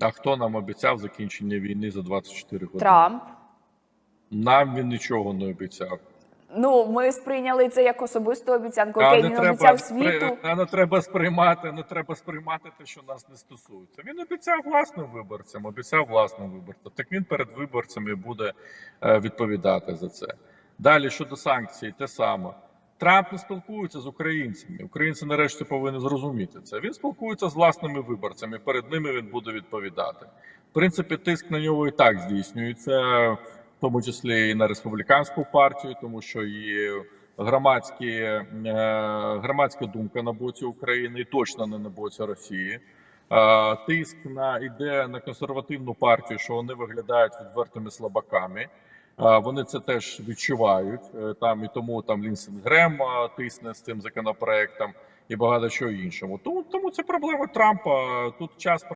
А хто нам обіцяв закінчення війни за 24 години? Трамп. Нам він нічого не обіцяв. Ну, ми сприйняли це як особисту обіцянку. Окей, не він треба обіцяв світу. а не треба сприймати, не треба сприймати те, що нас не стосується. Він обіцяв власним виборцям, обіцяв власним виборцям. Так він перед виборцями буде е, відповідати за це. Далі щодо санкцій, те саме. Трамп не спілкується з українцями. Українці нарешті повинні зрозуміти це. Він спілкується з власними виборцями. Перед ними він буде відповідати. В принципі, тиск на нього і так здійснюється, в тому числі і на республіканську партію, тому що і громадські, е, громадська думка на боці України і точно не на боці Росії. Тиск на іде на консервативну партію, що вони виглядають відвертими слабаками. Вони це теж відчувають е, там і тому там Лінсен Грем тисне з цим законопроектом і багато чого іншого. Тому тому це проблема Трампа. Тут час